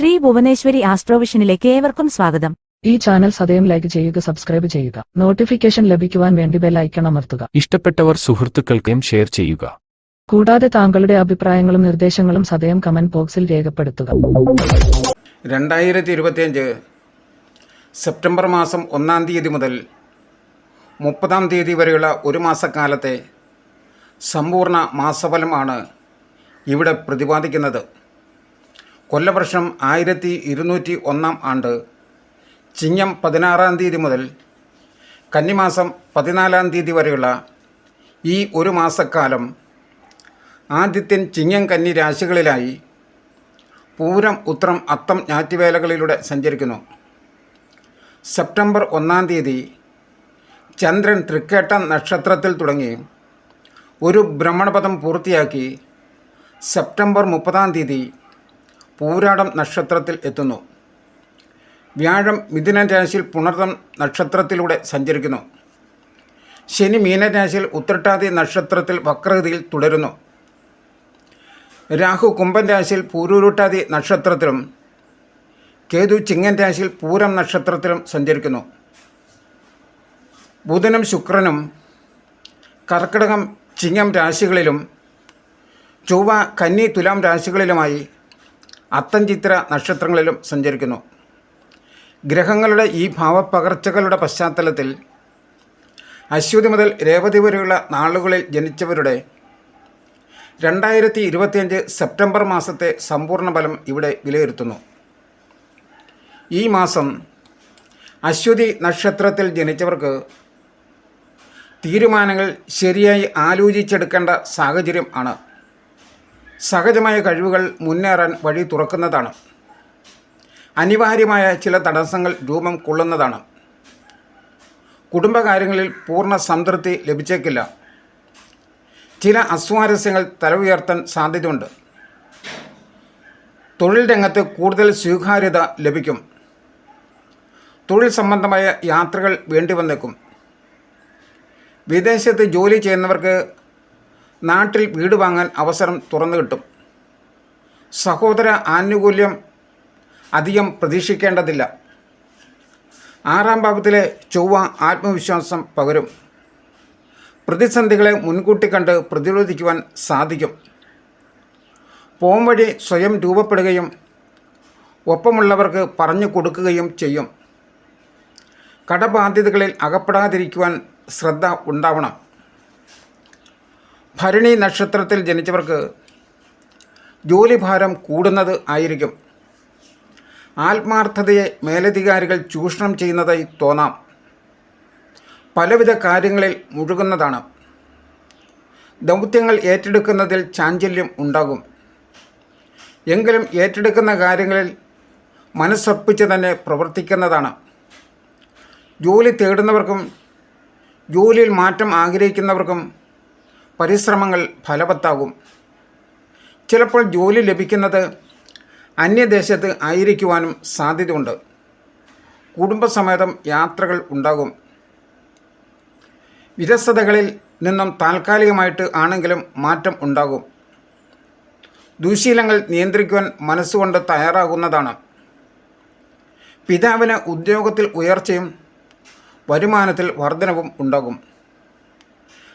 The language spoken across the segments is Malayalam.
ശ്രീ ഭുവനേശ്വരി ആസ്ട്രോവിഷനിലേക്ക് ഏവർക്കും സ്വാഗതം. ഈ ചാനൽ സദയം ലൈക്ക് ചെയ്യുക സബ്സ്ക്രൈബ് ചെയ്യുക. നോട്ടിഫിക്കേഷൻ ലഭിക്കുവാൻ വേണ്ടി ബെൽ ഐക്കൺ അമർത്തുക. ഇഷ്ടപ്പെട്ടവർ സുഹൃത്തുക്കൾക്കും ഷെയർ ചെയ്യുക. കൂടാതെ താങ്കളുടെ അഭിപ്രായങ്ങളും നിർദ്ദേശങ്ങളും സദയം കമന്റ് ബോക്സിൽ രേഖപ്പെടുത്തുക. രണ്ടായിരത്തി ഇരുപത്തിയഞ്ച് സെപ്റ്റംബർ മാസം ഒന്നാം തീയതി മുതൽ മുപ്പതാം തീയതി വരെയുള്ള ഒരു മാസക്കാലത്തെ സമ്പൂർണ മാസഫലമാണ് ഇവിടെ പ്രതിപാദിക്കുന്നത്. കൊല്ലവർഷം ആയിരത്തി ഇരുന്നൂറ്റി ഒന്നാം ആണ്ട് ചിങ്ങം പതിനാറാം തീയതി മുതൽ കന്നിമാസം പതിനാലാം തീയതി വരെയുള്ള ഈ ഒരു മാസക്കാലം ആദിത്യൻ ചിങ്ങം കന്നി രാശികളിലായി പൂരം ഉത്രം അത്തം ഞാറ്റുവേലകളിലൂടെ സഞ്ചരിക്കുന്നു. സെപ്റ്റംബർ ഒന്നാം തീയതി ചന്ദ്രൻ തൃക്കേട്ട നക്ഷത്രത്തിൽ തുടങ്ങി ഒരു ഭ്രമണപഥം പൂർത്തിയാക്കി സെപ്റ്റംബർ മുപ്പതാം തീയതി പൂരാടം നക്ഷത്രത്തിൽ എത്തുന്നു. വ്യാഴം മിഥുന രാശിയിൽ പുണർതം നക്ഷത്രത്തിലൂടെ സഞ്ചരിക്കുന്നു. ശനി മീനരാശിയിൽ ഉത്രട്ടാതി നക്ഷത്രത്തിൽ വക്രഗതിയിൽ തുടരുന്നു. രാഹു കുംഭൻ രാശിയിൽ പൂരൂരുട്ടാതി നക്ഷത്രത്തിലും കേതു ചിങ്ങൻ രാശിയിൽ പൂരം നക്ഷത്രത്തിലും സഞ്ചരിക്കുന്നു. ബുധനും ശുക്രനും കർക്കിടകം ചിങ്ങം രാശികളിലും ചൊവ്വ കന്നി തുലാം രാശികളിലുമായി അത്തംചിത്ര നക്ഷത്രങ്ങളിലും സഞ്ചരിക്കുന്നു. ഗ്രഹങ്ങളുടെ ഈ ഭാവപ്പകർച്ചകളുടെ പശ്ചാത്തലത്തിൽ അശ്വതി മുതൽ രേവതി വരെയുള്ള നാളുകളിൽ ജനിച്ചവരുടെ രണ്ടായിരത്തി ഇരുപത്തിയഞ്ച് സെപ്റ്റംബർ മാസത്തെ സമ്പൂർണ ഫലം ഇവിടെ വിലയിരുത്തുന്നു. ഈ മാസം അശ്വതി നക്ഷത്രത്തിൽ ജനിച്ചവർക്ക് തീരുമാനങ്ങൾ ശരിയായി ആലോചിച്ചെടുക്കേണ്ട സാഹചര്യം ആണ്. സഹജമായ കഴിവുകൾ മുന്നേറാൻ വഴി തുറക്കുന്നതാണ്. അനിവാര്യമായ ചില തടസ്സങ്ങൾ രൂപം കൊള്ളുന്നതാണ്. കുടുംബകാര്യങ്ങളിൽ പൂർണ സംതൃപ്തി ലഭിച്ചേക്കില്ല. ചില അസ്വാരസ്യങ്ങൾ തല ഉയർത്താൻ സാധ്യതയുണ്ട്. തൊഴിൽ രംഗത്ത് കൂടുതൽ സ്വീകാര്യത ലഭിക്കും. തൊഴിൽ സംബന്ധമായ യാത്രകൾ വേണ്ടി വന്നേക്കും. വിദേശത്ത് ജോലി ചെയ്യുന്നവർക്ക് നാട്ടിൽ വീട് വാങ്ങാൻ അവസരം തുറന്നു കിട്ടും. സഹോദര ആനുകൂല്യം അധികം പ്രതീക്ഷിക്കേണ്ടതില്ല. ആറാം ഭാവത്തിലെ ചൊവ്വ ആത്മവിശ്വാസം പകരും. പ്രതിസന്ധികളെ മുൻകൂട്ടി കണ്ട് പ്രതിരോധിക്കുവാൻ സാധിക്കും. പോം വഴി സ്വയം രൂപപ്പെടുകയും ഒപ്പമുള്ളവർക്ക് പറഞ്ഞു കൊടുക്കുകയും ചെയ്യും. കടബാധ്യതകളിൽ അകപ്പെടാതിരിക്കുവാൻ ശ്രദ്ധ ഉണ്ടാവണം. ഭരണി നക്ഷത്രത്തിൽ ജനിച്ചവർക്ക് ജോലിഭാരം കൂടുന്നത് ആയിരിക്കും. ആത്മാർത്ഥതയെ മേലധികാരികൾ ചൂഷണം ചെയ്യുന്നതായി തോന്നാം. പലവിധ കാര്യങ്ങളിൽ മുഴുകുന്നതാണ്. ദൗത്യങ്ങൾ ഏറ്റെടുക്കുന്നതിൽ ചാഞ്ചല്യം ഉണ്ടാകും. എങ്കിലും ഏറ്റെടുക്കുന്ന കാര്യങ്ങളിൽ മനസ്സർപ്പിച്ച് തന്നെ പ്രവർത്തിക്കുന്നതാണ്. ജോലി തേടുന്നവർക്കും ജോലിയിൽ മാറ്റം ആഗ്രഹിക്കുന്നവർക്കും പരിശ്രമങ്ങൾ ഫലവത്താകും. ചിലപ്പോൾ ജോലി ലഭിക്കുന്നത് അന്യദേശത്ത് ആയിരിക്കുവാനും സാധ്യതയുണ്ട്. കുടുംബസമേതം യാത്രകൾ ഉണ്ടാകും. വിരസതകളിൽ നിന്നും താൽക്കാലികമായിട്ട് ആണെങ്കിലും മാറ്റം ഉണ്ടാകും. ദുശീലങ്ങൾ നിയന്ത്രിക്കുവാൻ മനസ്സുകൊണ്ട് തയ്യാറാകുന്നതാണ്. പിതാവിന് ഉദ്യോഗത്തിൽ ഉയർച്ചയും വരുമാനത്തിൽ വർധനവും ഉണ്ടാകും.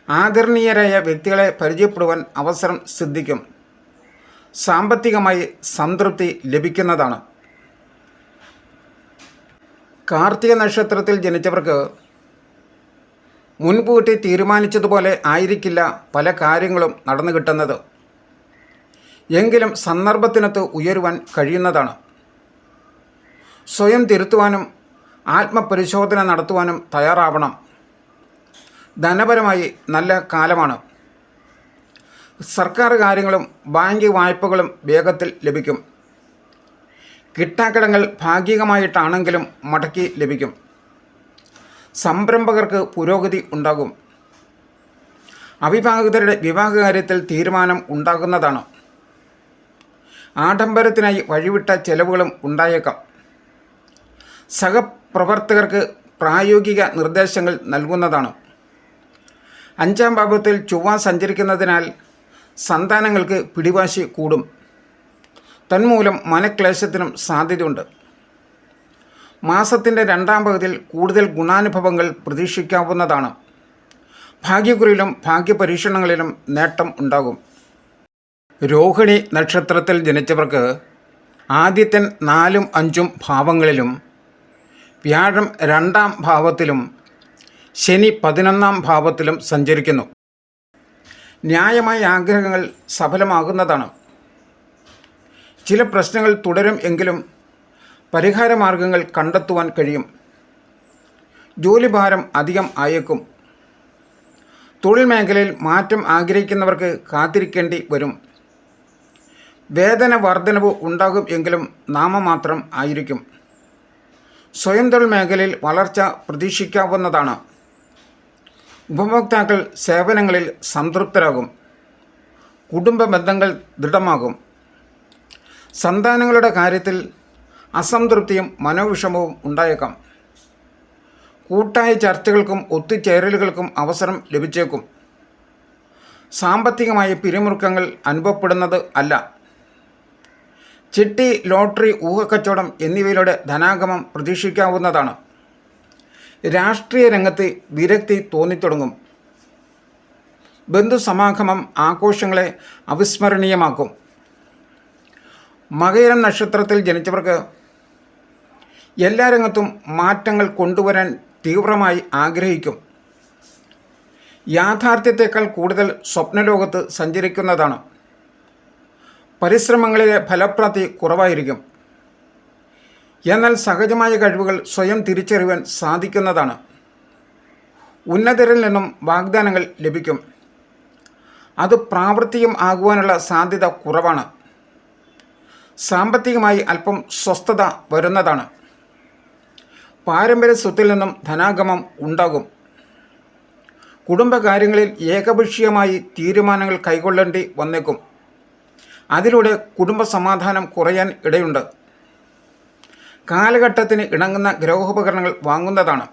ആദരണീയരായ വ്യക്തികളെ പരിചയപ്പെടുവാൻ അവസരം സിദ്ധിക്കും. സാമ്പത്തികമായി സംതൃപ്തി ലഭിക്കുന്നതാണ്. കാർത്തിക നക്ഷത്രത്തിൽ ജനിച്ചവർക്ക് മുൻകൂട്ടി തീരുമാനിച്ചതുപോലെ ആയിരിക്കില്ല പല കാര്യങ്ങളും നടന്നു കിട്ടുന്നത്. എങ്കിലും സന്ദർഭത്തിനൊത്ത് ഉയരുവാൻ കഴിയുന്നതാണ്. സ്വയം തിരുത്തുവാനും ആത്മപരിശോധന നടത്തുവാനും തയ്യാറാവണം. ധനപരമായി നല്ല കാലമാണ്. സർക്കാർ കാര്യങ്ങളും ബാങ്ക് വായ്പകളും വേഗത്തിൽ ലഭിക്കും. കിട്ടാക്കടങ്ങൾ ഭാഗികമായിട്ടാണെങ്കിലും മടക്കി ലഭിക്കും. സംരംഭകർക്ക് പുരോഗതി ഉണ്ടാകും. അവിവാഹിതരുടെ വിവാഹകാര്യത്തിൽ തീരുമാനം ഉണ്ടാകുന്നതാണ്. ആഡംബരത്തിനായി വഴിവിട്ട ചെലവുകളും ഉണ്ടായേക്കാം. സഹപ്രവർത്തകർക്ക് പ്രായോഗിക നിർദ്ദേശങ്ങൾ നൽകുന്നതാണ്. അഞ്ചാം ഭാവത്തിൽ ചൊവ്വ സഞ്ചരിക്കുന്നതിനാൽ സന്താനങ്ങൾക്ക് പിടിവാശി കൂടും. തന്മൂലം മനക്ലേശത്തിനും സാധ്യതയുണ്ട്. മാസത്തിന്റെ രണ്ടാം പകുതിയിൽ കൂടുതൽ ഗുണാനുഭവങ്ങൾ പ്രതീക്ഷിക്കാവുന്നതാണ്. ഭാഗ്യക്കുറിയിലും ഭാഗ്യപരീക്ഷണങ്ങളിലും നേട്ടം ഉണ്ടാകും. രോഹിണി നക്ഷത്രത്തിൽ ജനിച്ചവർക്ക് ആദ്യത്തെ നാലും അഞ്ചും ഭാവങ്ങളിലും വ്യാഴം രണ്ടാം ഭാവത്തിലും ശനി പതിനൊന്നാം ഭാവത്തിലും സഞ്ചരിക്കുന്നു. ന്യായമായ ആഗ്രഹങ്ങൾ സഫലമാകുന്നതാണ്. ചില പ്രശ്നങ്ങൾ തുടരും എങ്കിലും പരിഹാരമാർഗങ്ങൾ കണ്ടെത്തുവാൻ കഴിയും. ജോലിഭാരം അധികം ആയേക്കും. തൊഴിൽ മേഖലയിൽ മാറ്റം ആഗ്രഹിക്കുന്നവർക്ക് കാത്തിരിക്കേണ്ടി വരും. വേതന വർധനവ് ഉണ്ടാകും എങ്കിലും നാമമാത്രം ആയിരിക്കും. സ്വയം തൊഴിൽ മേഖലയിൽ വളർച്ച പ്രതീക്ഷിക്കാവുന്നതാണ്. ഉപഭോക്താക്കൾ സേവനങ്ങളിൽ സംതൃപ്തരാകും. കുടുംബ ബന്ധങ്ങൾ ദൃഢമാകും. സന്താനങ്ങളുടെ കാര്യത്തിൽ അസംതൃപ്തിയും മനോവിഷമവും ഉണ്ടായേക്കാം. കൂട്ടായ ചർച്ചകൾക്കും ഒത്തുചേരലുകൾക്കും അവസരം ലഭിച്ചേക്കും. സാമ്പത്തികമായ പിരിമുറുക്കങ്ങൾ അനുഭവപ്പെടുന്നത് അല്ല. ചിട്ടി ലോട്ടറി ഊഹക്കച്ചവടം എന്നിവയിലൂടെ ധനാഗമം പ്രതീക്ഷിക്കാവുന്നതാണ്. രാഷ്ട്രീയ രംഗത്ത് വിരക്തി തോന്നിത്തുടങ്ങും. ബന്ധുസമാഗമം ആഘോഷങ്ങളെ അവിസ്മരണീയമാക്കും. മകയിരം നക്ഷത്രത്തിൽ ജനിച്ചവർക്ക് എല്ലാ രംഗത്തും മാറ്റങ്ങൾ കൊണ്ടുവരാൻ തീവ്രമായി ആഗ്രഹിക്കും. യാഥാർത്ഥ്യത്തേക്കാൾ കൂടുതൽ സ്വപ്നലോകത്ത് സഞ്ചരിക്കുന്നതാണ്. പരിശ്രമങ്ങളിലെ ഫലപ്രാപ്തി കുറവായിരിക്കും. എന്നാൽ സഹജമായ കഴിവുകൾ സ്വയം തിരിച്ചറിയുവാൻ സാധിക്കുന്നതാണ്. ഉന്നതരിൽ നിന്നും വാഗ്ദാനങ്ങൾ ലഭിക്കും. അത് പ്രാവർത്തികം ആകുവാനുള്ള സാധ്യത കുറവാണ്. സാമ്പത്തികമായി അല്പം സ്വസ്ഥത വരുന്നതാണ്. പാരമ്പര്യ സ്വത്തിൽ നിന്നും ധനാഗമം ഉണ്ടാകും. കുടുംബകാര്യങ്ങളിൽ ഏകപക്ഷീയമായി തീരുമാനങ്ങൾ കൈക്കൊള്ളേണ്ടി വന്നേക്കും. അതിലൂടെ കുടുംബ സമാധാനം കുറയാൻ ഇടയുണ്ട്. കാലഘട്ടത്തിന് ഇണങ്ങുന്ന ഗ്രഹോപകരണങ്ങൾ വാങ്ങുന്നതാണ്.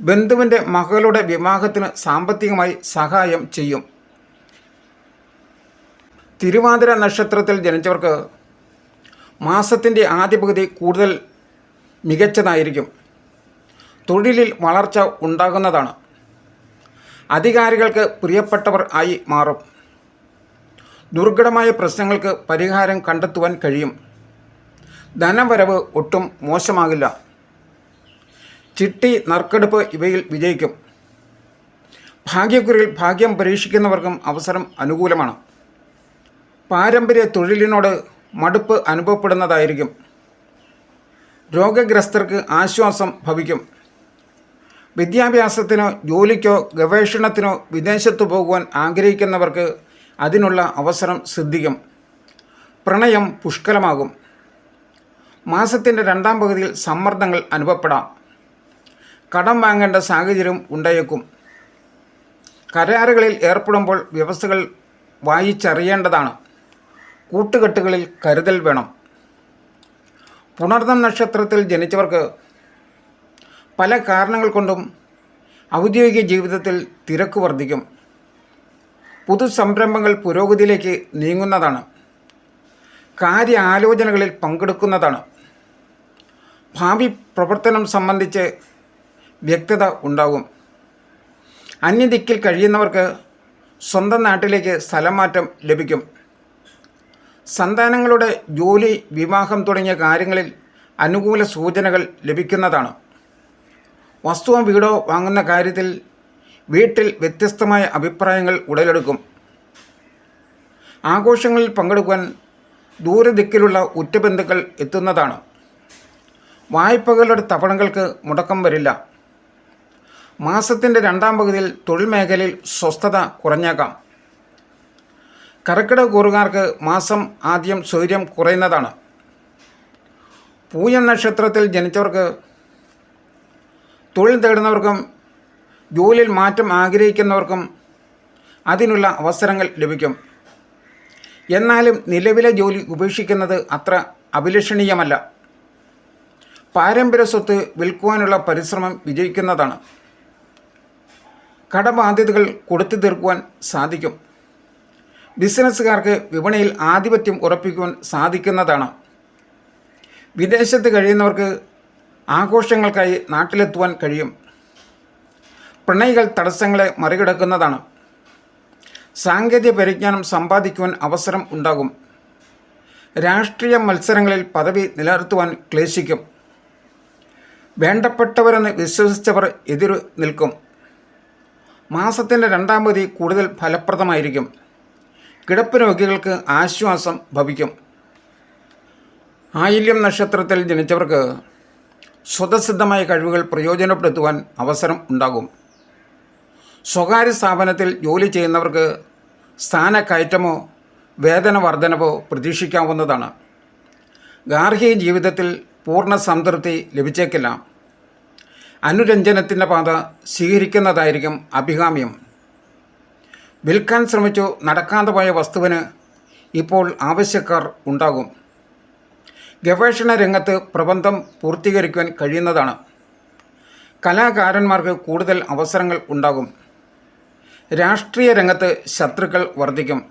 ബന്ധുവിന്റെ മകളുടെ വിവാഹത്തിന് സാമ്പത്തികമായി സഹായം ചെയ്യും. തിരുവാതിര നക്ഷത്രത്തിൽ ജനിച്ചവർക്ക് മാസത്തിന്റെ ആദ്യ പകുതി കൂടുതൽ മികച്ചതായിരിക്കും. തൊഴിലിൽ വളർച്ച ഉണ്ടാകുന്നതാണ്. അധികാരികൾക്ക് പ്രിയപ്പെട്ടവർ ആയി മാറും. ദുർഘടമായ പ്രശ്നങ്ങൾക്ക് പരിഹാരം കണ്ടെത്തുവാൻ കഴിയും. ധനവരവ് ഒട്ടും മോശമാകില്ല. ചിട്ടി നറുക്കെടുപ്പ് ഇവയിൽ വിജയിക്കും. ഭാഗ്യക്കുറിയിൽ ഭാഗ്യം പരീക്ഷിക്കുന്നവർക്കും അവസരം അനുകൂലമാണ്. പാരമ്പര്യ തൊഴിലിനോട് മടുപ്പ് അനുഭവപ്പെടുന്നതായിരിക്കും. രോഗഗ്രസ്തർക്ക് ആശ്വാസം ഭവിക്കും. വിദ്യാഭ്യാസത്തിനോ ജോലിക്കോ ഗവേഷണത്തിനോ വിദേശത്തു പോകുവാൻ ആഗ്രഹിക്കുന്നവർക്ക് അതിനുള്ള അവസരം സിദ്ധിക്കും. പ്രണയം പുഷ്കലമാകും. മാസത്തിന്റെ രണ്ടാം പകുതിയിൽ സമ്മർദ്ദങ്ങൾ അനുഭവപ്പെടാം. കടം വാങ്ങേണ്ട സാഹചര്യം ഉണ്ടായേക്കും. കരാറുകളിൽ ഏർപ്പെടുമ്പോൾ വ്യവസ്ഥകൾ വായിച്ചറിയേണ്ടതാണ്. കൂട്ടുകെട്ടുകളിൽ കരുതൽ വേണം. പുണർന്നം നക്ഷത്രത്തിൽ ജനിച്ചവർക്ക് പല കാരണങ്ങൾ കൊണ്ടും ഔദ്യോഗിക ജീവിതത്തിൽ തിരക്ക് വർദ്ധിക്കും. പുതു സംരംഭങ്ങൾ പുരോഗതിയിലേക്ക് നീങ്ങുന്നതാണ്. കാര്യ ആലോചനകളിൽ പങ്കെടുക്കുന്നതാണ്. ഭാവി പ്രവർത്തനം സംബന്ധിച്ച് വ്യക്തത ഉണ്ടാകും. അന്യദിക്കിൽ കഴിയുന്നവർക്ക് സ്വന്തം നാട്ടിലേക്ക് സ്ഥലമാറ്റം ലഭിക്കും. സന്താനങ്ങളുടെ ജോലി വിവാഹം തുടങ്ങിയ കാര്യങ്ങളിൽ അനുകൂല സൂചനകൾ ലഭിക്കുന്നതാണ്. വസ്തുവോ വീടോ വാങ്ങുന്ന കാര്യത്തിൽ വീട്ടിൽ വ്യത്യസ്തമായ അഭിപ്രായങ്ങൾ ഉടലെടുക്കും. ആഘോഷങ്ങളിൽ പങ്കെടുക്കുവാൻ ദൂരദിക്കിലുള്ള ഉറ്റബന്ധുക്കൾ എത്തുന്നതാണ്. വായ്പകളുടെ തവണകൾക്ക് മുടക്കം വരില്ല. മാസത്തിന്റെ രണ്ടാം പകുതിയിൽ തൊഴിൽ മേഖലയിൽ സ്വസ്ഥത കുറഞ്ഞേക്കാം. കർക്കിടക കൂറുകാർക്ക് മാസം ആദ്യം സൗര്യം കുറയുന്നതാണ്. പൂയം നക്ഷത്രത്തിൽ ജനിച്ചവർക്ക് തൊഴിൽ തേടുന്നവർക്കും ജോലിയിൽ മാറ്റം ആഗ്രഹിക്കുന്നവർക്കും അതിനുള്ള അവസരങ്ങൾ ലഭിക്കും. എന്നാലും നിലവിലെ ജോലി ഉപേക്ഷിക്കുന്നത് അത്ര അഭിലഷണീയമല്ല. പാരമ്പര്യ സ്വത്ത് വിൽക്കുവാനുള്ള പരിശ്രമം വിജയിക്കുന്നതാണ്. കടബാധ്യതകൾ കൊടുത്തു തീർക്കുവാൻ സാധിക്കും. ബിസിനസ്സുകാർക്ക് വിപണിയിൽ ആധിപത്യം ഉറപ്പിക്കുവാൻ സാധിക്കുന്നതാണ്. വിദേശത്ത് കഴിയുന്നവർക്ക് ആഘോഷങ്ങൾക്കായി നാട്ടിലെത്തുവാൻ കഴിയും. പ്രണയികൾ തടസ്സങ്ങളെ മറികടക്കുന്നതാണ്. സാങ്കേതിക പരിജ്ഞാനം സമ്പാദിക്കുവാൻ അവസരം ഉണ്ടാകും. രാഷ്ട്രീയ മത്സരങ്ങളിൽ പദവി നിലനിർത്തുവാൻ ക്ലേശിക്കും. വേണ്ടപ്പെട്ടവരെന്ന് വിശ്വസിച്ചവർ എതിരു നിൽക്കും. മാസത്തിന്റെ രണ്ടാം പതി കൂടുതൽ ഫലപ്രദമായിരിക്കും. കിടപ്പ് രോഗികൾക്ക് ആശ്വാസം ഭവിക്കും. ആയില്യം നക്ഷത്രത്തിൽ ജനിച്ചവർക്ക് സ്വതസിദ്ധമായ കഴിവുകൾ പ്രയോജനപ്പെടുത്തുവാൻ അവസരം ഉണ്ടാകും. സ്വകാര്യ സ്ഥാപനത്തിൽ ജോലി ചെയ്യുന്നവർക്ക് സ്ഥാനക്കയറ്റമോ വേതന വർധനവോ പ്രതീക്ഷിക്കാവുന്നതാണ്. ഗാർഹിക ജീവിതത്തിൽ പൂർണ സംതൃപ്തി ലഭിച്ചേക്കില്ല. അനുരഞ്ജനത്തിന്റെ പാത സ്വീകരിക്കുന്നതായിരിക്കും അഭികാമ്യം. വിൽക്കാൻ ശ്രമിച്ചു നടക്കാതെ പോയ വസ്തുവിന് ഇപ്പോൾ ആവശ്യക്കാർ ഉണ്ടാകും. ഗവേഷണ രംഗത്ത് പ്രബന്ധം പൂർത്തീകരിക്കുവാൻ കഴിയുന്നതാണ്. കലാകാരന്മാർക്ക് കൂടുതൽ അവസരങ്ങൾ ഉണ്ടാകും. രാഷ്ട്രീയ രംഗത്ത് ശത്രുക്കൾ വർദ്ധിക്കും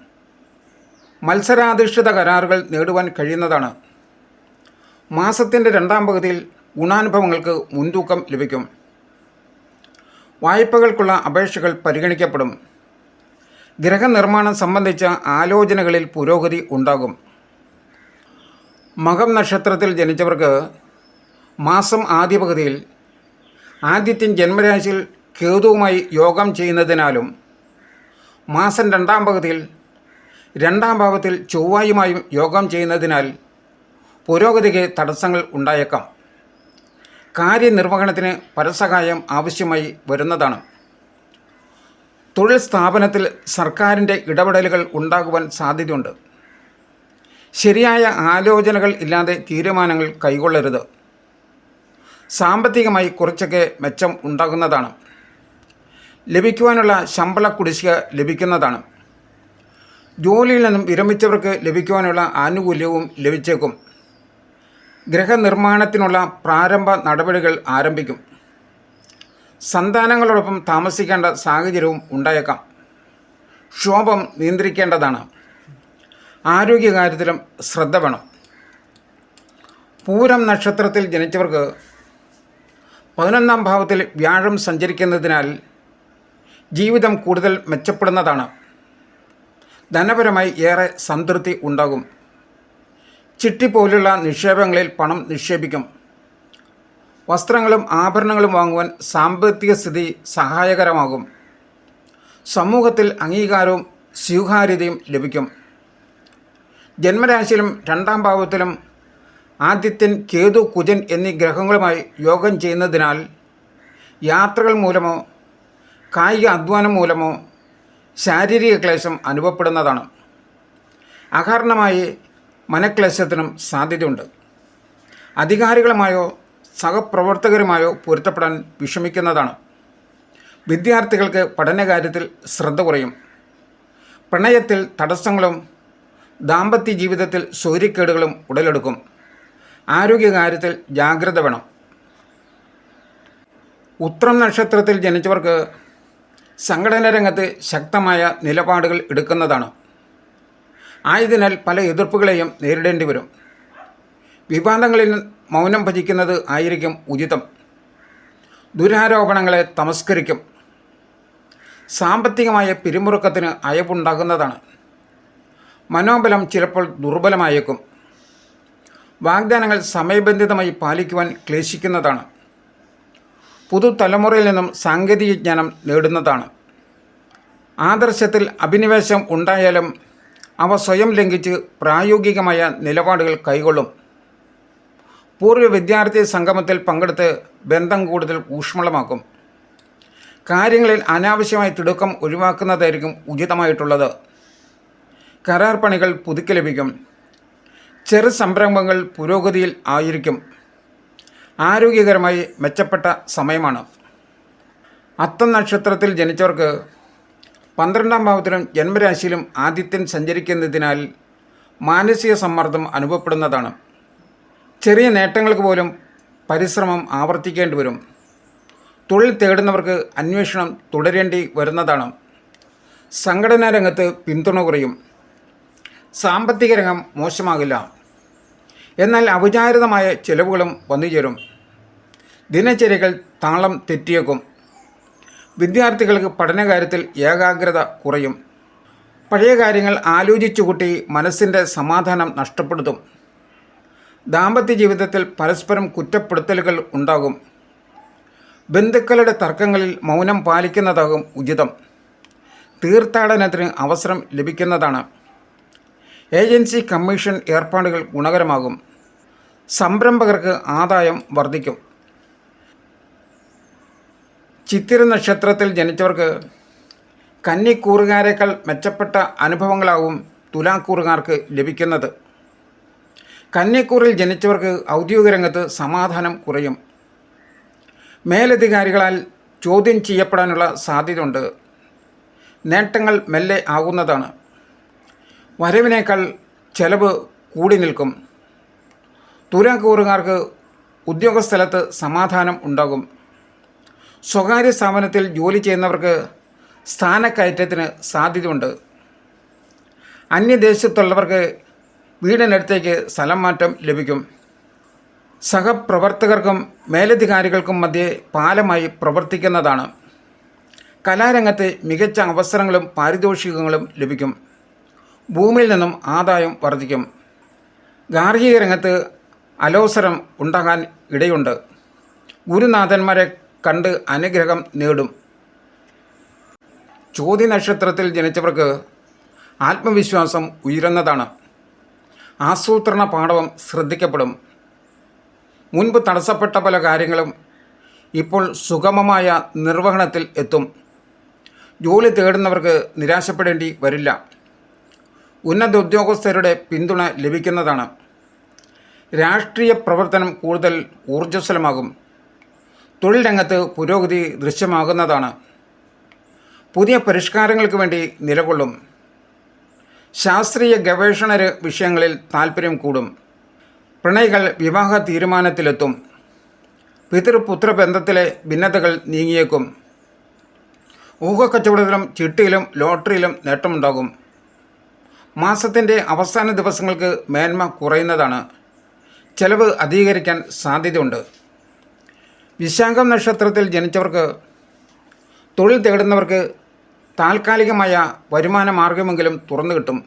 മത്സരാധിഷ്ഠിത കരാറുകൾ നേടുവാൻ കഴിയുന്നതാണ്. മാസത്തിന്റെ രണ്ടാം പകുതിയിൽ ഗുണാനുഭവങ്ങൾക്ക് മുൻതൂക്കം ലഭിക്കും. വായ്പകൾക്കുള്ള അപേക്ഷകൾ പരിഗണിക്കപ്പെടും. ഗ്രഹനിർമ്മാണം സംബന്ധിച്ച ആലോചനകളിൽ പുരോഗതി ഉണ്ടാകും. മകം നക്ഷത്രത്തിൽ ജനിച്ചവർക്ക് മാസം ആദ്യ പകുതിയിൽ ആദ്യത്തിൻ ജന്മരാശിയിൽ കേതുവുമായി യോഗം ചെയ്യുന്നതിനാലും മാസം രണ്ടാം പകുതിയിൽ രണ്ടാം ഭാവത്തിൽ ചൊവ്വായുമായും യോഗം ചെയ്യുന്നതിനാൽ പുരോഗതിക്ക് തടസ്സങ്ങൾ ഉണ്ടായേക്കാം. കാര്യനിർവഹണത്തിന് പരസഹായം ആവശ്യമായി വരുന്നതാണ്. തൊഴിൽ സ്ഥാപനത്തിൽ സർക്കാരിന്റെ ഇടപെടലുകൾ ഉണ്ടാകുവാൻ സാധ്യതയുണ്ട്. ശരിയായ ആലോചനകൾ ഇല്ലാതെ തീരുമാനങ്ങൾ കൈകൊള്ളരുത്. സാമ്പത്തികമായി കുറച്ചൊക്കെ മെച്ചം ഉണ്ടാകുന്നതാണ്. ലഭിക്കുവാനുള്ള ശമ്പള കുടിശ്ശിക ലഭിക്കുന്നതാണ്. ജോലിയിൽ നിന്നും വിരമിച്ചവർക്ക് ലഭിക്കുവാനുള്ള ആനുകൂല്യവും ലഭിച്ചേക്കും. ഗൃഹനിർമ്മാണത്തിനുള്ള പ്രാരംഭ നടപടികൾ ആരംഭിക്കും. സന്താനങ്ങളോടൊപ്പം താമസിക്കേണ്ട സാഹചര്യവും ഉണ്ടായേക്കാം. ക്ഷോഭം നിയന്ത്രിക്കേണ്ടതാണ്. ആരോഗ്യകാര്യത്തിലും ശ്രദ്ധ വേണം. പൂരം നക്ഷത്രത്തിൽ ജനിച്ചവർക്ക് പതിനൊന്നാം ഭാവത്തിൽ വ്യാഴം സഞ്ചരിക്കുന്നതിനാൽ ജീവിതം കൂടുതൽ മെച്ചപ്പെടുന്നതാണ്. ധനപരമായി ഏറെ സംതൃപ്തി ഉണ്ടാകും. ചിട്ടി പോലുള്ള നിക്ഷേപങ്ങളിൽ പണം നിക്ഷേപിക്കും. വസ്ത്രങ്ങളും ആഭരണങ്ങളും വാങ്ങുവാൻ സാമ്പത്തിക സ്ഥിതി സഹായകരമാകും. സമൂഹത്തിൽ അംഗീകാരവും സ്വീകാര്യതയും ലഭിക്കും. ജന്മരാശിയിലും രണ്ടാം ഭാവത്തിലും ആദിത്യൻ കേതു കുജൻ എന്നീ ഗ്രഹങ്ങളുമായി യോഗം ചെയ്യുന്നതിനാൽ യാത്രകൾ മൂലമോ കായിക അധ്വാനം മൂലമോ ശാരീരിക ക്ലേശം അനുഭവപ്പെടുന്നതാണ്. അകാരണമായി മനക്ലേശത്തിനും സാധ്യതയുണ്ട്. അധികാരികളുമായോ സഹപ്രവർത്തകരുമായോ പൊരുത്തപ്പെടാൻ വിഷമിക്കുന്നതാണ്. വിദ്യാർത്ഥികൾക്ക് പഠനകാര്യത്തിൽ ശ്രദ്ധ കുറയും. പ്രണയത്തിൽ തടസ്സങ്ങളും ദാമ്പത്യ ജീവിതത്തിൽ സൗര്യക്കേടുകളും ഉടലെടുക്കും. ആരോഗ്യകാര്യത്തിൽ ജാഗ്രത വേണം. ഉത്രം നക്ഷത്രത്തിൽ ജനിച്ചവർക്ക് സംഘടനാ രംഗത്ത് ശക്തമായ നിലപാടുകൾ എടുക്കുന്നതാണ്. ആയതിനാൽ പല എതിർപ്പുകളെയും നേരിടേണ്ടി വരും. വിവാദങ്ങളിൽ മൗനം ഭജിക്കുന്നത് ആയിരിക്കും ഉചിതം. ദുരാരോപണങ്ങളെ തമസ്കരിക്കും. സാമ്പത്തികമായ പിരിമുറുക്കത്തിന് അയവുണ്ടാകുന്നതാണ്. മനോബലം ചിലപ്പോൾ ദുർബലമായേക്കും. വാഗ്ദാനങ്ങൾ സമയബന്ധിതമായി പാലിക്കുവാൻ ക്ലേശിക്കുന്നതാണ്. പുതുതലമുറയിൽ നിന്നും സാങ്കേതിക ജ്ഞാനം നേടുന്നതാണ്. ആദർശത്തിൽ അഭിനിവേശം ഉണ്ടായാലും അവ സ്വയം ലംഘിച്ച് പ്രായോഗികമായ നിലപാടുകൾ കൈകൊള്ളും. പൂർവ വിദ്യാർത്ഥി സംഗമത്തിൽ പങ്കെടുത്ത് ബന്ധം കൂടുതൽ ഊഷ്മളമാക്കും. കാര്യങ്ങളിൽ അനാവശ്യമായി തിടുക്കം ഒഴിവാക്കുന്നതായിരിക്കും ഉചിതമായിട്ടുള്ളത്. കരാർ പണികൾ പുതുക്കി ലഭിക്കും. ചെറു സംരംഭങ്ങൾ പുരോഗതിയിൽ ആയിരിക്കും. ആരോഗ്യകരമായി മെച്ചപ്പെട്ട സമയമാണ്. അത്തം നക്ഷത്രത്തിൽ ജനിച്ചവർക്ക് പന്ത്രണ്ടാം ഭാവത്തിലും ജന്മരാശിയിലും ആദിത്യൻ സഞ്ചരിക്കുന്നതിനാൽ മാനസിക സമ്മർദ്ദം അനുഭവപ്പെടുന്നതാണ്. ചെറിയ നേട്ടങ്ങൾക്ക് പോലും പരിശ്രമം ആവർത്തിക്കേണ്ടി വരും. തൊഴിൽ തേടുന്നവർക്ക് അന്വേഷണം തുടരേണ്ടി വരുന്നതാണ്. സംഘടനാ രംഗത്ത് പിന്തുണ കുറയും. സാമ്പത്തിക രംഗം മോശമാകില്ല. എന്നാൽ അവിചാരിതമായ ചിലവുകളും വന്നുചേരും. ദിനചര്യകൾ താളം തെറ്റിയേക്കും. വിദ്യാർത്ഥികൾക്ക് പഠനകാര്യത്തിൽ ഏകാഗ്രത കുറയും. പഴയ കാര്യങ്ങൾ ആലോചിച്ചു കൂട്ടി മനസ്സിന്റെ സമാധാനം നഷ്ടപ്പെടുത്തും. ദാമ്പത്യ ജീവിതത്തിൽ പരസ്പരം കുറ്റപ്പെടുത്തലുകൾ ഉണ്ടാകും. ബന്ധുക്കളുടെ തർക്കങ്ങളിൽ മൗനം പാലിക്കുന്നതാകും ഉചിതം. തീർത്ഥാടനത്തിന് അവസരം ലഭിക്കുന്നതാണ്. ഏജൻസി കമ്മീഷൻ ഏർപ്പാടുകൾ ഗുണകരമാകും. സംരംഭകർക്ക് ആദായം വർദ്ധിക്കും. ചിത്തിര നക്ഷത്രത്തിൽ ജനിച്ചവർക്ക് കന്നിക്കൂറുകാരേക്കാൾ മെച്ചപ്പെട്ട അനുഭവങ്ങളാവും തുലാക്കൂറുകാർക്ക് ലഭിക്കുന്നത്. കന്നിക്കൂറിൽ ജനിച്ചവർക്ക് ഔദ്യോഗിക രംഗത്ത് സമാധാനം കുറയും. മേലധികാരികളാൽ ചോദ്യം ചെയ്യപ്പെടാനുള്ള സാധ്യതയുണ്ട്. നേട്ടങ്ങൾ മെല്ലെ ആകുന്നതാണ് വരവിനേക്കാൾ ചെലവ് കൂടി നിൽക്കും. തുലാക്കൂറുകാർക്ക് ഉദ്യോഗസ്ഥലത്ത് സമാധാനം ഉണ്ടാകും. സ്വകാര്യ സ്ഥാപനത്തിൽ ജോലി ചെയ്യുന്നവർക്ക് സ്ഥാനക്കയറ്റത്തിന് സാധ്യതയുണ്ട്. അന്യദേശത്തുള്ളവർക്ക് വീടിനടുത്തേക്ക് സ്ഥലം മാറ്റം ലഭിക്കും. സഹപ്രവർത്തകർക്കും മേലധികാരികൾക്കും മധ്യേ പാലമായി പ്രവർത്തിക്കുന്നതാണ്. കലാരംഗത്തെ മികച്ച അവസരങ്ങളും പാരിതോഷികങ്ങളും ലഭിക്കും. ഭൂമിയിൽ നിന്നും ആദായം വർദ്ധിക്കും. ഗാർഹിക രംഗത്ത് അലോസരം ഉണ്ടാകാൻ ഇടയുണ്ട്. ഗുരുനാഥന്മാരെ കണ്ട് അനുഗ്രഹം നേടും. ചോദ്യ നക്ഷത്രത്തിൽ ജനിച്ചവർക്ക് ആത്മവിശ്വാസം ഉയരുന്നതാണ്. ആസൂത്രണ പാഠവും ശ്രദ്ധിക്കപ്പെടും. മുൻപ് തടസ്സപ്പെട്ട പല കാര്യങ്ങളും ഇപ്പോൾ സുഗമമായ നിർവഹണത്തിൽ എത്തും. ജോലി തേടുന്നവർക്ക് നിരാശപ്പെടേണ്ടി വരില്ല. ഉന്നത ഉദ്യോഗസ്ഥരുടെ പിന്തുണ ലഭിക്കുന്നതാണ്. രാഷ്ട്രീയ പ്രവർത്തനം കൂടുതൽ ഊർജസ്വലമാകും. തൊഴിൽ രംഗത്ത് പുരോഗതി ദൃശ്യമാകുന്നതാണ്. പുതിയ പരിഷ്കാരങ്ങൾക്ക് വേണ്ടി നിലകൊള്ളും. ശാസ്ത്രീയ ഗവേഷണ വിഷയങ്ങളിൽ താൽപ്പര്യം കൂടും. പ്രണയികൾ വിവാഹ തീരുമാനത്തിലെത്തും. പിതൃപുത്ര ബന്ധത്തിലെ ഭിന്നതകൾ നീങ്ങിയേക്കും. ഊഹക്കച്ചവടത്തിലും ചിട്ടിയിലും ലോട്ടറിയിലും നേട്ടമുണ്ടാകും. മാസത്തിന്റെ അവസാന ദിവസങ്ങൾക്ക് മേന്മ കുറയുന്നതാണ്. ചെലവ് അധികരിക്കാൻ സാധ്യതയുണ്ട്. വിശാഖം നക്ഷത്രത്തിൽ ജനിച്ചവർക്ക് തൊഴിൽ തേടുന്നവർക്ക് താൽക്കാലികമായ വരുമാന മാർഗമെങ്കിലും തുറന്നു കിട്ടും.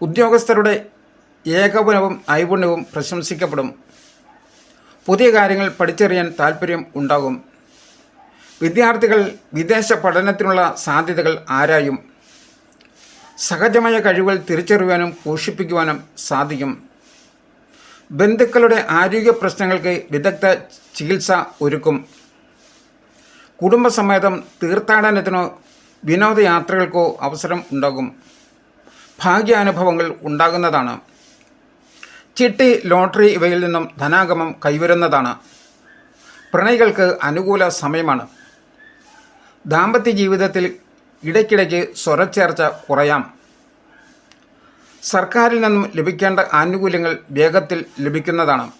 ഉദ്യോഗസ്ഥരുടെ ഏകോപനവും നൈപുണ്യവും പ്രശംസിക്കപ്പെടും. പുതിയ കാര്യങ്ങൾ പഠിച്ചറിയാൻ താൽപ്പര്യം ഉണ്ടാകും. വിദ്യാർത്ഥികൾ വിദേശ പഠനത്തിനുള്ള സാധ്യതകൾ ആരായും. സഹജമായ കഴിവുകൾ തിരിച്ചറിയുവാനും പോഷിപ്പിക്കുവാനും സാധിക്കും. ബന്ധുക്കളുടെ ആരോഗ്യ പ്രശ്നങ്ങൾക്ക് വിദഗ്ധ ചികിത്സ ഒരുക്കും. കുടുംബസമേതം തീർത്ഥാടനത്തിനോ വിനോദയാത്രകൾക്കോ അവസരം ഉണ്ടാകും. ഭാഗ്യാനുഭവങ്ങൾ ഉണ്ടാകുന്നതാണ്. ചിട്ടി ലോട്ടറി ഇവയിൽ നിന്നും ധനാഗമം കൈവരുന്നതാണ്. പ്രണയികൾക്ക് അനുകൂല സമയമാണ്. ദാമ്പത്യ ജീവിതത്തിൽ ഇടയ്ക്കിടയ്ക്ക് സ്വരച്ചേർച്ച കുറയാം. സർക്കാരിൽ നിന്നും ലഭിക്കേണ്ട ആനുകൂല്യങ്ങൾ വേഗത്തിൽ ലഭിക്കുന്നതാണ്.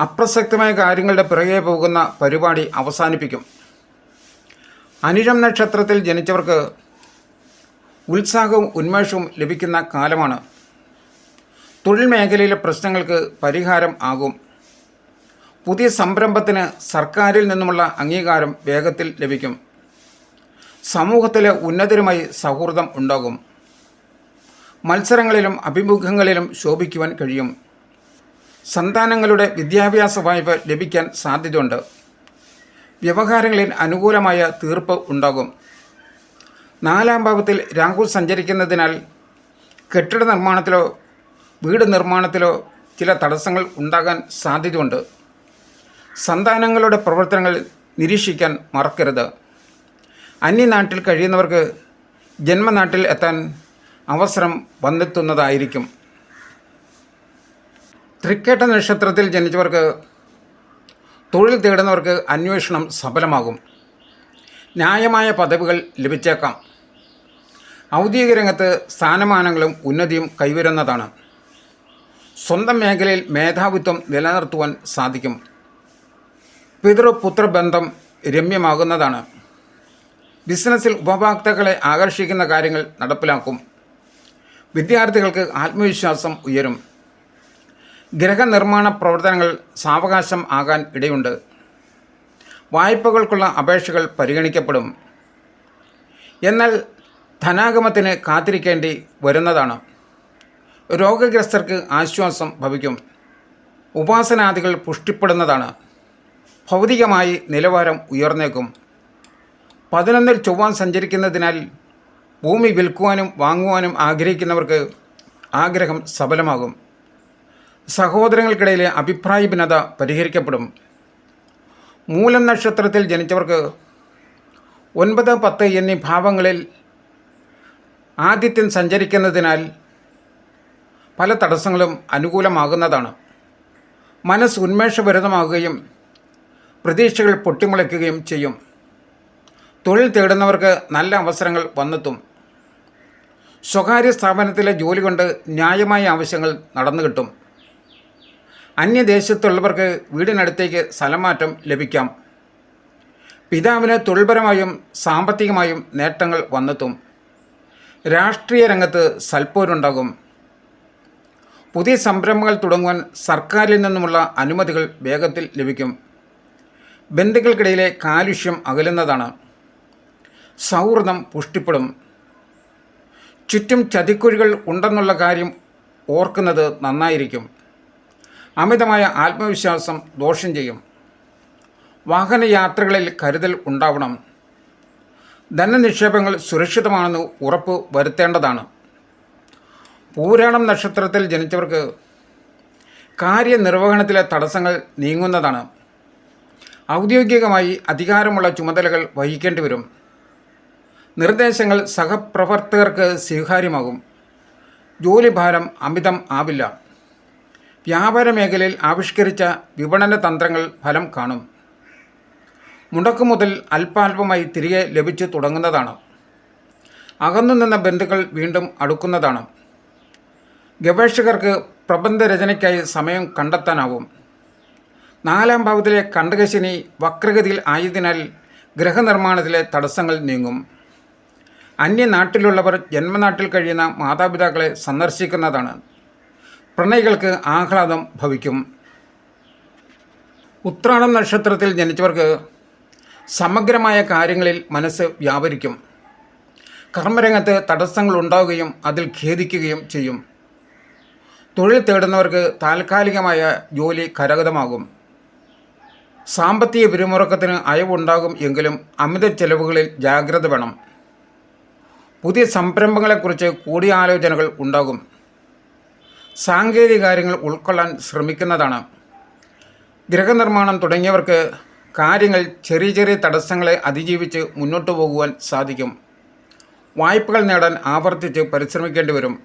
അപ്രസക്തമായ കാര്യങ്ങളുടെ പിറകെ പോകുന്ന പരിപാടി അവസാനിപ്പിക്കും. അനിഴം നക്ഷത്രത്തിൽ ജനിച്ചവർക്ക് ഉത്സാഹവും ഉന്മേഷവും ലഭിക്കുന്ന കാലമാണ്. തൊഴിൽ മേഖലയിലെ പ്രശ്നങ്ങൾക്ക് പരിഹാരം ആകും. പുതിയ സംരംഭത്തിന് സർക്കാരിൽ നിന്നുമുള്ള അംഗീകാരം വേഗത്തിൽ ലഭിക്കും. സമൂഹത്തിലെ ഉന്നതരുമായി സൗഹൃദം ഉണ്ടാകും. മത്സരങ്ങളിലും അഭിമുഖങ്ങളിലും ശോഭിക്കുവാൻ കഴിയും. സന്താനങ്ങളുടെ വിദ്യാഭ്യാസ വായ്പ ലഭിക്കാൻ സാധ്യതയുണ്ട്. വ്യവഹാരങ്ങളിൽ അനുകൂലമായ തീർപ്പ് ഉണ്ടാകും. നാലാം ഭാവത്തിൽ രാഹു സഞ്ചരിക്കുന്നതിനാൽ കെട്ടിട നിർമ്മാണത്തിലോ വീട് നിർമ്മാണത്തിലോ ചില തടസ്സങ്ങൾ ഉണ്ടാകാൻ സാധ്യതയുണ്ട്. സന്താനങ്ങളുടെ പ്രവർത്തനങ്ങൾ നിരീക്ഷിക്കാൻ മറക്കരുത്. അന്യനാട്ടിൽ കഴിയുന്നവർക്ക് ജന്മനാട്ടിൽ എത്താൻ അവസരം വന്നെത്തുന്നതായിരിക്കും. തൃക്കേട്ട നക്ഷത്രത്തിൽ ജനിച്ചവർക്ക് തൊഴിൽ തേടുന്നവർക്ക് അന്വേഷണം സഫലമാകും. ന്യായമായ പദവികൾ ലഭിച്ചേക്കാം. ഔദ്യോഗിക രംഗത്ത് സ്ഥാനമാനങ്ങളും ഉന്നതിയും കൈവരുന്നതാണ്. സ്വന്തം മേഖലയിൽ മേധാവിത്വം നിലനിർത്തുവാൻ സാധിക്കും. പിതൃപുത്ര ബന്ധം രമ്യമാകുന്നതാണ്. ബിസിനസ്സിൽ ഉപഭോക്താക്കളെ ആകർഷിക്കുന്ന കാര്യങ്ങൾ നടപ്പിലാക്കും. വിദ്യാർത്ഥികൾക്ക് ആത്മവിശ്വാസം ഉയരും. ഗ്രഹനിർമ്മാണ പ്രവർത്തനങ്ങൾ സാവകാശം ആകാൻ ഇടയുണ്ട്. വായ്പകൾക്കുള്ള അപേക്ഷകൾ പരിഗണിക്കപ്പെടും. എന്നാൽ ധനാഗമത്തിന് കാത്തിരിക്കേണ്ടി വരുന്നതാണ്. രോഗഗ്രസ്തർക്ക് ആശ്വാസം ഭവിക്കും. ഉപാസനാദികൾ പുഷ്ടിപ്പെടുന്നതാണ്. ഭൗതികമായി നിലവാരം ഉയർന്നേക്കും. പതിനൊന്നിൽ ചൊവ്വാൻ സഞ്ചരിക്കുന്നതിനാൽ ഭൂമി വിൽക്കുവാനും വാങ്ങുവാനും ആഗ്രഹിക്കുന്നവർക്ക് ആഗ്രഹം സഫലമാകും സഹോദരങ്ങൾക്കിടയിലെ അഭിപ്രായ ഭിന്നത പരിഹരിക്കപ്പെടും. മൂലം നക്ഷത്രത്തിൽ ജനിച്ചവർക്ക് ഒൻപത് പത്ത് എന്നീ ഭാവങ്ങളിൽ ആദിത്യൻ സഞ്ചരിക്കുന്നതിനാൽ പല തടസ്സങ്ങളും അനുകൂലമാകുന്നതാണ്. മനസ്സ് ഉന്മേഷഭരിതമാകുകയും പ്രതീക്ഷകൾ പൊട്ടിമുളയ്ക്കുകയും ചെയ്യും. തൊഴിൽ തേടുന്നവർക്ക് നല്ല അവസരങ്ങൾ വന്നെത്തും. സ്വകാര്യ സ്ഥാപനത്തിലെ ജോലി കൊണ്ട് ന്യായമായ ആവശ്യങ്ങൾ നടന്നു കിട്ടും. അന്യദേശത്തുള്ളവർക്ക് വീടിനടുത്തേക്ക് സ്ഥലമാറ്റം ലഭിക്കാം. പിതാവിന് തൊഴിൽപരമായും സാമ്പത്തികമായും നേട്ടങ്ങൾ വന്നെത്തും. രാഷ്ട്രീയ രംഗത്ത് സൽപ്പോരുണ്ടാകും പുതിയ സംരംഭങ്ങൾ തുടങ്ങുവാൻ സർക്കാരിൽ നിന്നുമുള്ള അനുമതികൾ വേഗത്തിൽ ലഭിക്കും. ബന്ധുക്കൾക്കിടയിലെ കാലുഷ്യം അകലുന്നതാണ്. സൗഹൃദം പുഷ്ടിപ്പെടും. ചുറ്റും ചതിക്കുഴികൾ ഉണ്ടെന്നുള്ള കാര്യം ഓർക്കുന്നത് നന്നായിരിക്കും. അമിതമായ ആത്മവിശ്വാസം ദോഷം ചെയ്യും. വാഹനയാത്രകളിൽ കരുതൽ ഉണ്ടാവണം. ധനനിക്ഷേപങ്ങൾ സുരക്ഷിതമാണെന്ന് ഉറപ്പ് വരുത്തേണ്ടതാണ്. പൂരാണം നക്ഷത്രത്തിൽ ജനിച്ചവർക്ക് കാര്യനിർവഹണത്തിലെ തടസ്സങ്ങൾ നീങ്ങുന്നതാണ്. ഔദ്യോഗികമായി അധികാരമുള്ള ചുമതലകൾ വഹിക്കേണ്ടി വരും. നിർദ്ദേശങ്ങൾ സഹപ്രവർത്തകർക്ക് സ്വീകാര്യമാകും. ജോലിഭാരം അമിതം ആവില്ല. വ്യാപാര മേഖലയിൽ ആവിഷ്കരിച്ച വിപണന തന്ത്രങ്ങൾ ഫലം കാണും. മുടക്കു മുതൽ അല്പാൽപമായി തിരികെ ലഭിച്ചു തുടങ്ങുന്നതാണ്. അകന്നു നിന്ന ബന്ധുക്കൾ വീണ്ടും അടുക്കുന്നതാണ്. ഗവേഷകർക്ക് പ്രബന്ധരചനയ്ക്കായി സമയം കണ്ടെത്താനാവും. നാലാം ഭാവത്തിലെ കണ്ടകശിനി വക്രഗതിയിൽ ആയതിനാൽ ഗ്രഹനിർമ്മാണത്തിലെ തടസ്സങ്ങൾ നീങ്ങും. അന്യനാട്ടിലുള്ളവർ ജന്മനാട്ടിൽ കഴിയുന്ന മാതാപിതാക്കളെ സന്ദർശിക്കുന്നതാണ്. പ്രണയികൾക്ക് ആഹ്ലാദം ഭവിക്കും. ഉത്രാടം നക്ഷത്രത്തിൽ ജനിച്ചവർക്ക് സമഗ്രമായ കാര്യങ്ങളിൽ മനസ്സ് വ്യാപരിക്കും. കർമ്മരംഗത്ത് തടസ്സങ്ങൾ ഉണ്ടാവുകയും അതിൽ ഖേദിക്കുകയും ചെയ്യും. തൊഴിൽ തേടുന്നവർക്ക് താൽക്കാലികമായ ജോലി കരഗതമാകും. സാമ്പത്തിക പിരിമുറക്കത്തിന് അയവുണ്ടാകും എങ്കിലും അമിത ചെലവുകളിൽ ജാഗ്രത വേണം. പുതിയ സംരംഭങ്ങളെക്കുറിച്ച് കൂടിയാലോചനകൾ ഉണ്ടാകും. സാങ്കേതിക കാര്യങ്ങൾ ഉൾക്കൊള്ളാൻ ശ്രമിക്കുന്നതാണ്. ഗൃഹനിർമ്മാണം തുടങ്ങിയവർക്ക് കാര്യങ്ങൾ ചെറിയ ചെറിയ തടസ്സങ്ങളെ അതിജീവിച്ച് മുന്നോട്ട് പോകുവാൻ സാധിക്കും. വായ്പകൾ നേടാൻ ആവർത്തിച്ച് പരിശ്രമിക്കേണ്ടി വരും.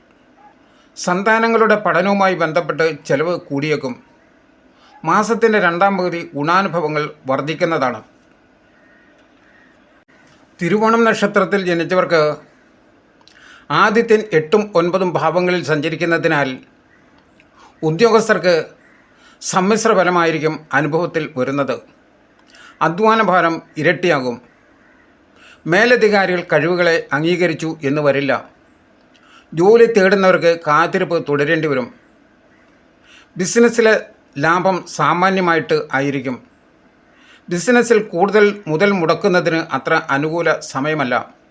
സന്താനങ്ങളുടെ പഠനവുമായി ബന്ധപ്പെട്ട് ചെലവ് കൂടിയേക്കും. മാസത്തിന്റെ രണ്ടാം പകുതി ഗുണാനുഭവങ്ങൾ വർദ്ധിക്കുന്നതാണ്. തിരുവോണം നക്ഷത്രത്തിൽ ജനിച്ചവർക്ക് ആദിത്യൻ എട്ടും ഒൻപതും ഭാവങ്ങളിൽ സഞ്ചരിക്കുന്നതിനാൽ ഉദ്യോഗസ്ഥർക്ക് സമ്മിശ്ര ഫലമായിരിക്കും അനുഭവത്തിൽ വരുന്നത്. അധ്വാനഭാരം ഇരട്ടിയാകും. മേലധികാരികൾ കഴിവുകളെ അംഗീകരിച്ചു എന്ന് വരില്ല. ജോലി തേടുന്നവർക്ക് കാത്തിരിപ്പ് തുടരേണ്ടി വരും. ബിസിനസ്സിലെ ലാഭം സാമാന്യമായിട്ട് ആയിരിക്കും. ബിസിനസ്സിൽ കൂടുതൽ മുതൽ മുടക്കുന്നതിന് അത്ര അനുകൂല സമയമല്ല.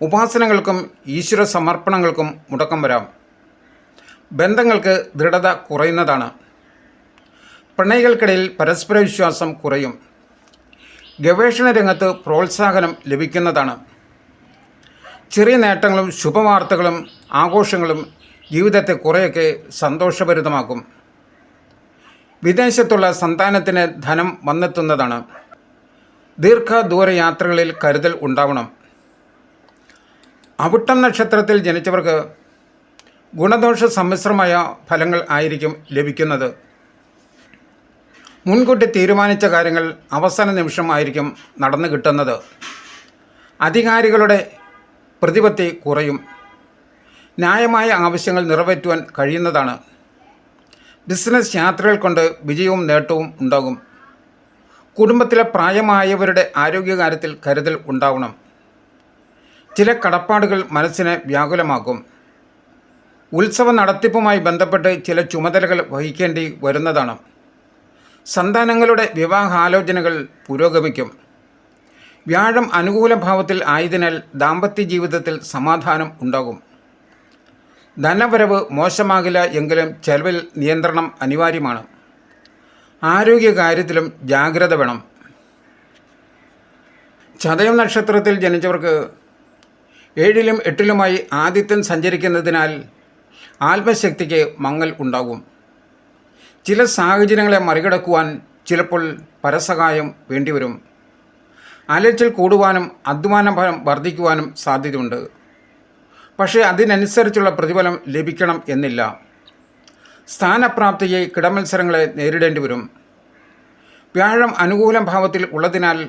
ഉപാസനകൾക്കും ഈശ്വര സമർപ്പണങ്ങൾക്കും മുടക്കം വരാം. ബന്ധങ്ങൾക്ക് ദൃഢത കുറയുന്നതാണ്. പ്രണയികൾക്കിടയിൽ പരസ്പര വിശ്വാസം കുറയും. ഗവേഷണ രംഗത്ത് പ്രോത്സാഹനം ലഭിക്കുന്നതാണ്. ചെറിയ നേട്ടങ്ങളും ശുഭവാർത്തകളും ആഘോഷങ്ങളും ജീവിതത്തെ കുറേയൊക്കെ സന്തോഷഭരിതമാക്കും. വിദേശത്തുള്ള സന്താനത്തിന് ധനം വന്നെത്തുന്നതാണ്. ദീർഘദൂര യാത്രകളിൽ കരുതൽ ഉണ്ടാവണം. അവിട്ടം നക്ഷത്രത്തിൽ ജനിച്ചവർക്ക് ഗുണദോഷ സമ്മിശ്രമായ ഫലങ്ങൾ ആയിരിക്കും ലഭിക്കുന്നത്. മുൻകൂട്ടി തീരുമാനിച്ച കാര്യങ്ങൾ അവസാന നിമിഷമായിരിക്കും നടന്നു കിട്ടുന്നത്. അധികാരികളുടെ പ്രതിപത്തി കുറയും. ന്യായമായ ആവശ്യങ്ങൾ നിറവേറ്റുവാൻ കഴിയുന്നതാണ്. ബിസിനസ് യാത്രകൾ കൊണ്ട് വിജയവും നേട്ടവും ഉണ്ടാകും. കുടുംബത്തിലെ പ്രായമായവരുടെ ആരോഗ്യകാര്യത്തിൽ കരുതൽ ഉണ്ടാവണം. ചില കടപ്പാടുകൾ മനസ്സിനെ വ്യാകുലമാക്കും ഉത്സവ നടത്തിപ്പുമായി ബന്ധപ്പെട്ട് ചില ചുമതലകൾ വഹിക്കേണ്ടി വരുന്നതാണ്. സന്താനങ്ങളുടെ വിവാഹാലോചനകൾ പുരോഗമിക്കും. വ്യാഴം അനുകൂല ഭാവത്തിൽ ആയതിനാൽ ദാമ്പത്യ ജീവിതത്തിൽ സമാധാനം ഉണ്ടാകും. ധനവരവ് മോശമാകില്ല എങ്കിലും ചെലവിൽ നിയന്ത്രണം അനിവാര്യമാണ്. ആരോഗ്യകാര്യത്തിലും ജാഗ്രത വേണം. ചതയം നക്ഷത്രത്തിൽ ജനിച്ചവർക്ക് ഏഴിലും എട്ടിലുമായി ആദിത്യൻ സഞ്ചരിക്കുന്നതിനാൽ ആത്മശക്തിക്ക് മങ്ങൽ ഉണ്ടാകും. ചില സാഹചര്യങ്ങളെ മറികടക്കുവാൻ ചിലപ്പോൾ പരസഹായം വേണ്ടിവരും. അലച്ചിൽ കൂടുവാനും അധ്വാനഫലം വർദ്ധിക്കുവാനും സാധ്യതയുണ്ട്. പക്ഷേ അതിനനുസരിച്ചുള്ള പ്രതിഫലം ലഭിക്കണം എന്നില്ല. സ്ഥാനപ്രാപ്തിയെ കിടമത്സരങ്ങളെ നേരിടേണ്ടി വരും വ്യാഴം അനുകൂല ഭാവത്തിൽ ഉള്ളതിനാൽ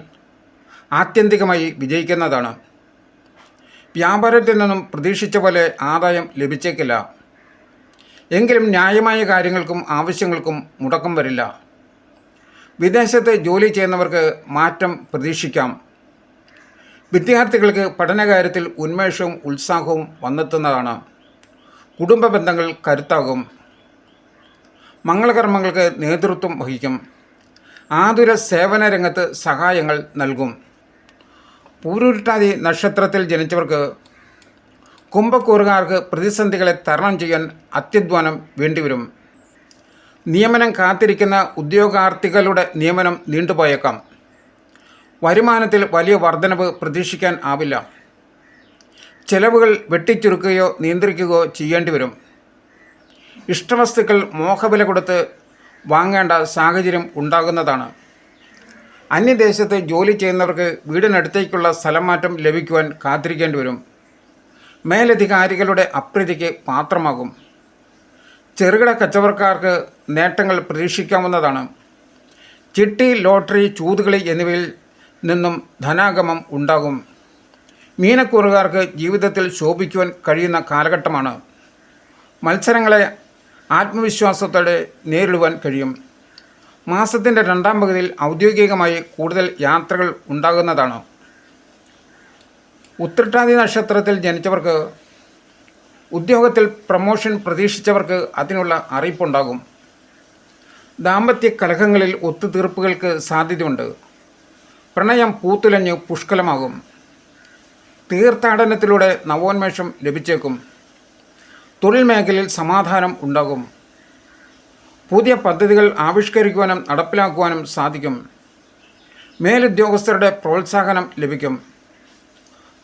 ആത്യന്തികമായി വിജയിക്കുന്നതാണ്. വ്യാപാരത്തിൽ നിന്നും പ്രതീക്ഷിച്ച പോലെ ആദായം ലഭിച്ചേക്കില്ല. എങ്കിലും ന്യായമായ കാര്യങ്ങൾക്കും ആവശ്യങ്ങൾക്കും മുടക്കം വരില്ല. വിദേശത്ത് ജോലി ചെയ്യുന്നവർക്ക് മാറ്റം പ്രതീക്ഷിക്കാം. വിദ്യാർത്ഥികൾക്ക് പഠനകാര്യത്തിൽ ഉന്മേഷവും ഉത്സാഹവും വന്നെത്തുന്നതാണ്. കുടുംബ ബന്ധങ്ങൾ കരുത്താകും. മംഗളകർമ്മങ്ങൾക്ക് നേതൃത്വം വഹിക്കും. ആതുര സേവന രംഗത്ത് സഹായങ്ങൾ നൽകും. പൂരുരുട്ടാതി നക്ഷത്രത്തിൽ ജനിച്ചവർക്ക് കുംഭക്കൂറുകാർക്ക് പ്രതിസന്ധികളെ തരണം ചെയ്യാൻ അത്യധ്വാനം വേണ്ടിവരും. നിയമനം കാത്തിരിക്കുന്ന ഉദ്യോഗാർത്ഥികളുടെ നിയമനം നീണ്ടുപോയേക്കാം. വരുമാനത്തിൽ വലിയ വർധനവ് പ്രതീക്ഷിക്കാൻ ആവില്ല. ചെലവുകൾ വെട്ടിച്ചുരുക്കുകയോ നിയന്ത്രിക്കുകയോ ചെയ്യേണ്ടി വരും ഇഷ്ടവസ്തുക്കൾ മോഹവില കൊടുത്ത് വാങ്ങേണ്ട സാഹചര്യം ഉണ്ടാകുന്നതാണ്. അന്യദേശത്ത് ജോലി ചെയ്യുന്നവർക്ക് വീടിനടുത്തേക്കുള്ള സ്ഥലം മാറ്റം ലഭിക്കുവാൻ കാത്തിരിക്കേണ്ടി വരും. മേലധികാരികളുടെ അപ്രീതിക്ക് പാത്രമാകും. ചെറുകിട കച്ചവടക്കാർക്ക് നേട്ടങ്ങൾ പ്രതീക്ഷിക്കാവുന്നതാണ്. ചിട്ടി ലോട്ടറി ചൂതുകളി എന്നിവയിൽ നിന്നും ധനാഗമം ഉണ്ടാകും. മീനക്കൂറുകാർക്ക് ജീവിതത്തിൽ ശോഭിക്കുവാൻ കഴിയുന്ന കാലഘട്ടമാണ്. മത്സരങ്ങളെ ആത്മവിശ്വാസത്തോടെ നേരിടുവാൻ കഴിയും. മാസത്തിന്റെ രണ്ടാം പകുതിയിൽ ഔദ്യോഗികമായി കൂടുതൽ യാത്രകൾ ഉണ്ടാകുന്നതാണ്. ഉത്രട്ടാതി നക്ഷത്രത്തിൽ ജനിച്ചവർക്ക് ഉദ്യോഗത്തിൽ പ്രമോഷൻ പ്രതീക്ഷിച്ചവർക്ക് അതിനുള്ള അറിയിപ്പുണ്ടാകും. ദാമ്പത്യ കലഹങ്ങളിൽ ഒത്തുതീർപ്പുകൾക്ക് സാധ്യതയുണ്ട്. പ്രണയം പൂത്തുലഞ്ഞ് പുഷ്കലമാകും. തീർത്ഥാടനത്തിലൂടെ നവോന്മേഷം ലഭിച്ചേക്കും. തൊഴിൽ മേഖലയിൽ സമാധാനം ഉണ്ടാകും. പുതിയ പദ്ധതികൾ ആവിഷ്കരിക്കുവാനും നടപ്പിലാക്കുവാനും സാധിക്കും. മേലുദ്യോഗസ്ഥരുടെ പ്രോത്സാഹനം ലഭിക്കും.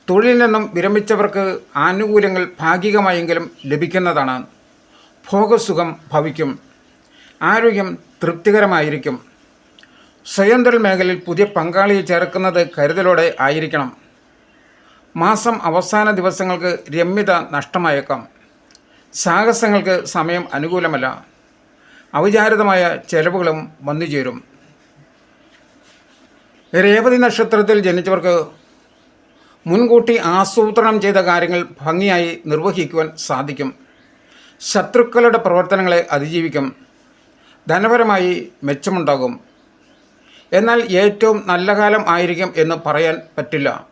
തൊഴിലിൽ നിന്നും വിരമിച്ചവർക്ക് ആനുകൂല്യങ്ങൾ ഭാഗികമായെങ്കിലും ലഭിക്കുന്നതാണ്. ഭോഗസുഖം ഭവിക്കും. ആരോഗ്യം തൃപ്തികരമായിരിക്കും. സ്വയം തൊഴിൽ മേഖലയിൽ പുതിയ പങ്കാളിയെ ചേർക്കുന്നത് കരുതലോടെ ആയിരിക്കണം. മാസം അവസാന ദിവസങ്ങൾക്ക് രമ്യത നഷ്ടമായേക്കാം. സാഹസങ്ങൾക്ക് സമയം അനുകൂലമല്ല. അവിചാരിതമായ ചെലവുകളും വന്നു ചേരും. രേവതി നക്ഷത്രത്തിൽ ജനിച്ചവർക്ക് മുൻകൂട്ടി ആസൂത്രണം ചെയ്ത കാര്യങ്ങൾ ഭംഗിയായി നിർവഹിക്കുവാൻ സാധിക്കും. ശത്രുക്കളുടെ പ്രവർത്തനങ്ങളെ അതിജീവിക്കും. ധനപരമായി മെച്ചമുണ്ടാകും. എന്നാൽ ഏറ്റവും നല്ല കാലം ആയിരിക്കും എന്ന് പറയാൻ പറ്റില്ല.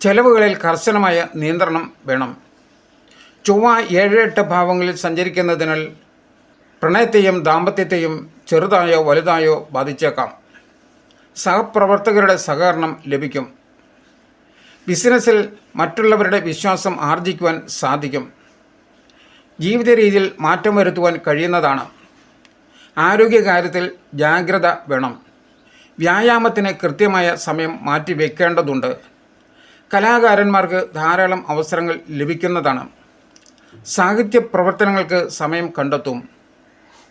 ചെലവുകളിൽ കർശനമായ നിയന്ത്രണം വേണം. ചൊവ്വ ഏഴ് എട്ട് ഭാവങ്ങളിൽ സഞ്ചരിക്കുന്നതിനാൽ പ്രണയത്തെയും ദാമ്പത്യത്തെയും ചെറുതായോ വലുതായോ ബാധിച്ചേക്കാം. സഹപ്രവർത്തകരുടെ സഹകരണം ലഭിക്കും. ബിസിനസ്സിൽ മറ്റുള്ളവരുടെ വിശ്വാസം ആർജിക്കുവാൻ സാധിക്കും. ജീവിത രീതിയിൽ മാറ്റം വരുത്തുവാൻ കഴിയുന്നതാണ്. ആരോഗ്യകാര്യത്തിൽ ജാഗ്രത വേണം. വ്യായാമത്തിന് കൃത്യമായ സമയം മാറ്റി വയ്ക്കേണ്ടതുണ്ട് കലാകാരന്മാർക്ക് ധാരാളം അവസരങ്ങൾ ലഭിക്കുന്നതാണ്. സാഹിത്യ പ്രവർത്തനങ്ങൾക്ക് സമയം കണ്ടെത്തും.